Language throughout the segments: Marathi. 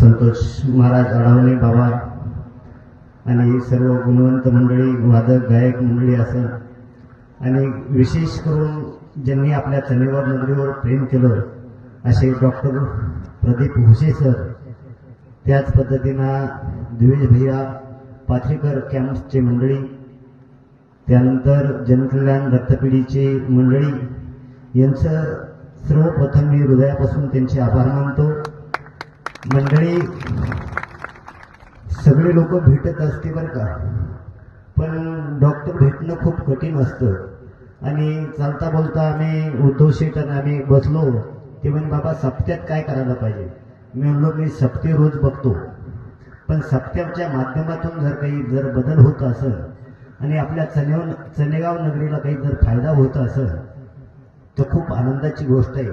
संतोष महाराज अडवणे बाबा आणि सर्व गुणवंत मंडळी वादक गायक मंडळी असं आणि विशेष करून ज्यांनी आपल्या चनेवर नगरीवर प्रेम केलं असे डॉक्टर प्रदीप हुसे सर त्याच पद्धतीनं दिवेश भैया पाथरीकर कॅम्पचे मंडळी त्यानंतर जनकल्याण रक्तपिढीचे मंडळी यांचं सर्वप्रथम मी हृदयापासून त्यांचे आभार मानतो. मंडळी सगळे लोक भेटत असते बरं का. पण डॉक्टर भेटणं खूप कठीण असतं. आणि चालता बोलता आम्ही उद्धव शेठ आम्ही बसलो ते म्हणजे बाबा सप्त्यात काय करायला पाहिजे? मी म्हणलो मी सप्ते रोज बघतो. पण सप्त्याच्या माध्यमातून जर काही जर बदल होत असेल आणि आपल्या चनेव चनेगाव नगरीला काही जर फायदा होत असेल तर खूप आनंदाची गोष्ट आहे.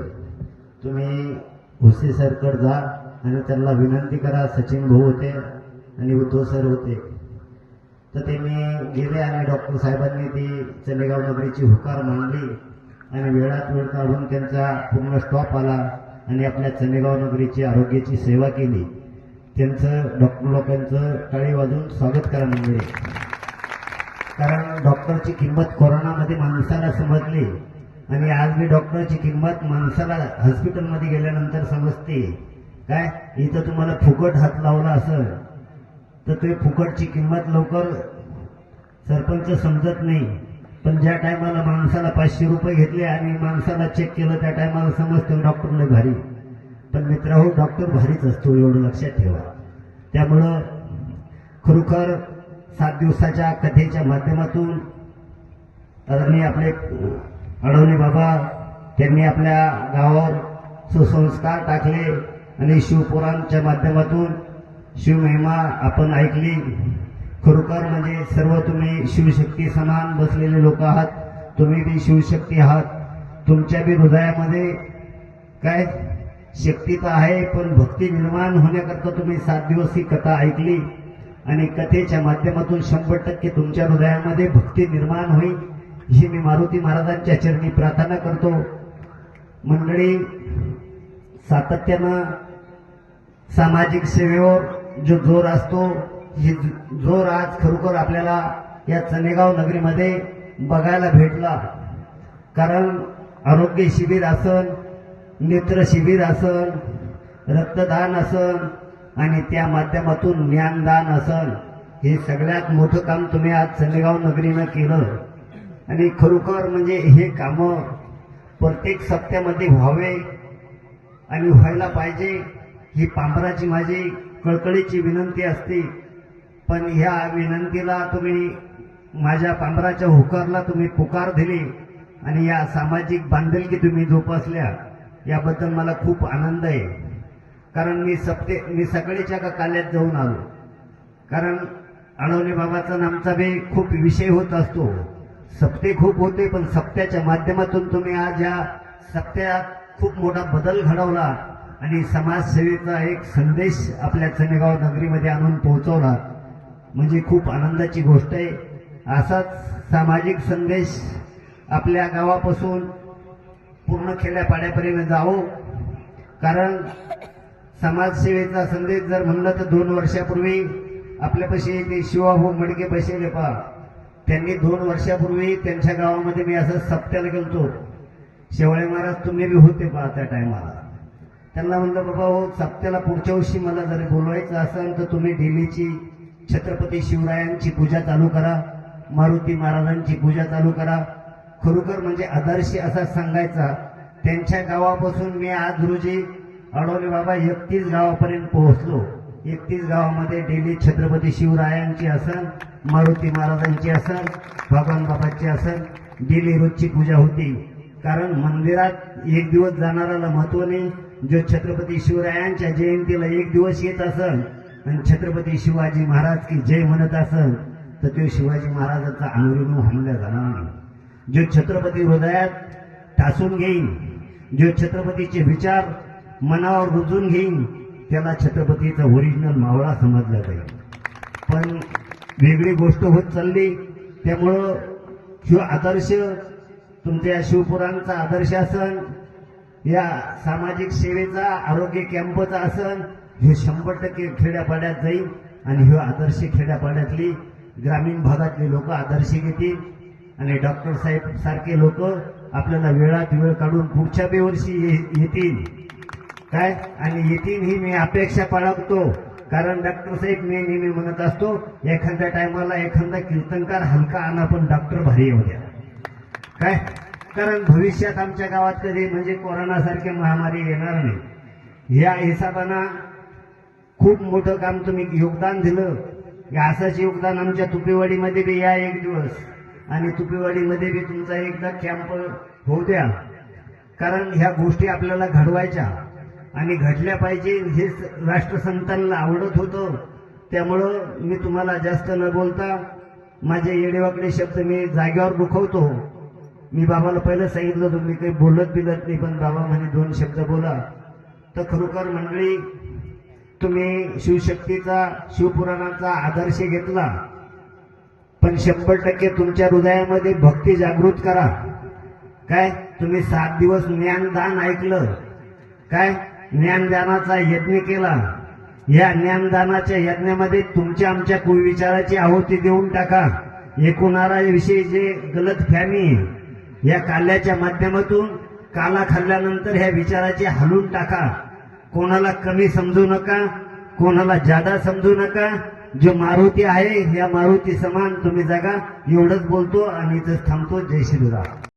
तुम्ही हुसे सरकड जा. आणि त्यांना विनंती करा सचिन भाऊ होते आणि उद्धव सर होते तर त्यांनी गेले आणि डॉक्टर साहेबांनी ती चलेगाव नगरीची हुकार मांडली आणि वेळात वेळ काढून त्यांचा पूर्ण स्टॉप आला आणि आपल्या चनेगाव नगरीची आरोग्याची सेवा केली. त्यांचं डॉक्टर लोकांचं टाळी वाजून स्वागत करा म्हणजे कारण डॉक्टरची किंमत कोरोनामध्ये माणसाला समजली आणि आज मी डॉक्टरची किंमत माणसाला हॉस्पिटलमध्ये गेल्यानंतर समजते. काय? इथं तुम्हाला फुकट हात लावला असेल तर ते फुकटची किंमत लवकर सरपंच समजत नाही. पण ज्या टायमाला माणसाला पाचशे रुपये घेतले आणि माणसाला चेक केलं त्या टायमाला समजतो डॉक्टरने भारी पण मित्रांनो हो, डॉक्टर भारीच असतो एवढं लक्षात ठेवा. त्यामुळं खरोखर सात दिवसाच्या कथेच्या माध्यमातून आदरणीय आपले अडवणे बाबा त्यांनी आपल्या गावावर सुसंस्कार टाकले. आणि शिवपुराणच्या माध्यमातून शिवमहिमा आपण ऐकली. खरोखर म्हणजे सर्व तुम्ही शिवशक्ती समान बसलेले लोक आहात. तुम्ही बी शिवशक्ती आहात. तुमच्या बी हृदयामध्ये काय शक्ती तर आहे पण भक्ती निर्माण होण्याकरता तुम्ही सात दिवस ही कथा ऐकली. आणि कथेच्या माध्यमातून शंभर टक्के तुमच्या हृदयामध्ये भक्ती निर्माण होईल ही मी मारुती महाराजांच्या चरणी प्रार्थना करतो. मंडळी सातत्यानं सामाजिक सेवेवर जो जोर असतो ही जोर आज खरोखर आपल्याला या चनेगाव नगरीमध्ये बघायला भेटला. कारण आरोग्य शिबिर असन नेत्र शिबिर असन रक्तदान असन आणि त्या माध्यमातून ज्ञानदान असन हे सगळ्यात मोठं काम तुम्ही आज चनेगाव नगरीनं केलं. आणि खरोखर म्हणजे हे कामं प्रत्येक सप्त्यामध्ये व्हावे आणि व्हायला पाहिजे. ही पांभराची माझी कळकळीची विनंती असते. पण ह्या विनंतीला तुम्ही माझ्या पांभराच्या हुकारला तुम्ही पुकार दिली आणि या सामाजिक बांधिलकी तुम्ही जोपासल्या याबद्दल मला खूप आनंद आहे. कारण मी सप्ते मी सकाळीच्या का काल्यात जाऊन आलो. कारण अणवणी बाबाचा नामचा आमचा बी खूप विषय होत असतो. सप्ते खूप होते पण सप्त्याच्या माध्यमातून तुम्ही आज या सप्त्यात खूप मोठा बदल घडवला. आणि समाजसेवेचा एक संदेश आपल्या चनेगाव नगरीमध्ये आणून पोहोचवला म्हणजे खूप आनंदाची गोष्ट आहे. असाच सामाजिक संदेश आपल्या गावापासून पूर्ण खेड्यापाड्यापर्यंत जावो. कारण समाजसेवेचा संदेश जर म्हणलं तर दोन वर्षापूर्वी आपल्यापाशी ते शिवाभाऊ मडके बसले पहा. त्यांनी दोन वर्षापूर्वी त्यांच्या गावामध्ये मी असं सप्त्याला गेलतो. शेवळे महाराज तुम्ही बी होते पहा त्या टायमाला त्यांना म्हणलं बाबा हो सप्त्याला पुढच्या वर्षी मला जरी बोलवायचं असेल तर तुम्ही डेलीची छत्रपती शिवरायांची पूजा चालू करा मारुती महाराजांची पूजा चालू करा. खरोखर म्हणजे आदर्श असा सांगायचा. त्यांच्या गावापासून मी आज रोजी अडवले बाबा एकतीस गावापर्यंत पोहोचलो. एकतीस गावामध्ये डेली छत्रपती शिवरायांची असन मारुती महाराजांची असन भगवान बाबाची असन डेली रोजची पूजा होती. कारण मंदिरात एक दिवस जाणाऱ्याला महत्त्व नाही जो छत्रपती शिवरायांच्या जयंतीला एक दिवस येत असल आणि छत्रपती शिवाजी महाराज की जय म्हणत असल तर तो शिवाजी महाराजांचा अंगरुणू हल्ला जाणार नाही. जो छत्रपती हृदयात टासून घेईन जो छत्रपतीचे विचार मनावर रुजून घेईन त्याला छत्रपतीचा ओरिजिनल मावळा समजला जाईल. पण वेगळी गोष्ट होत चालली त्यामुळं शिव आदर्श तुमच्या शिवपुराणचा आदर्श असन या सामाजिक सेवेचा आरोग्य कॅम्पचा असन हे शंभर टक्के खेड्यापाड्यात जाईल आणि हे आदर्श खेड्यापाड्यातली ग्रामीण भागातले लोक आदर्श घेतील. आणि डॉक्टर साहेब सारखे लोक आपल्याला वेळात वेळ काढून पुढच्या बी वर्षी ये- येतील. काय? आणि येतील ही मी अपेक्षा बाळगतो. कारण डॉक्टर साहेब मी नेहमी म्हणत असतो एखाद्या टायमाला एखादा कीर्तनकार हलका आणा पण डॉक्टर भारी येऊ द्या काय? कारण भविष्यात आमच्या गावात कधी म्हणजे कोरोनासारखी महामारी येणार नाही. या हिसाबानं खूप मोठं काम तुम्ही योगदान दिलं. असंच योगदान आमच्या तुपेवाडीमध्ये बी या एक दिवस. आणि तुपेवाडीमध्ये बी तुमचा एकदा कॅम्प होऊ द्या. कारण ह्या गोष्टी आपल्याला घडवायच्या. आणि घडल्या पाहिजे हे राष्ट्रसंतांना आवडत होतं. त्यामुळं मी तुम्हाला जास्त न बोलता माझे येडेवाकडे शब्द मी जागेवर दुखवतो. मी बाबाला पहिलं सांगितलं होतं मी काही बोलत बिलत नाही पण बाबा म्हणे दोन शब्द बोला. तर खरोखर मंडळी तुम्ही शिवशक्तीचा शिवपुराणाचा आदर्श घेतला पण शंभर टक्के तुमच्या हृदयामध्ये भक्ती जागृत करा. काय? तुम्ही सात दिवस ज्ञानदान ऐकलं. काय? ज्ञानदानाचा यज्ञ केला. या ज्ञानदानाच्या यज्ञामध्ये तुमच्या आमच्या कुविचाराची आहुती देऊन टाका. विषयी जे गलत फॅमी या काल्याच्या माध्यमातून काला खाल्ल्यानंतर ह्या विचाराची हलून टाका. कोणाला कमी समजू नका कोणाला जादा समजू नका. जो मारुती आहे या मारुती समान तुम्ही जगा. एवढंच बोलतो आणि इथंच थांबतो. जय श्रीराम.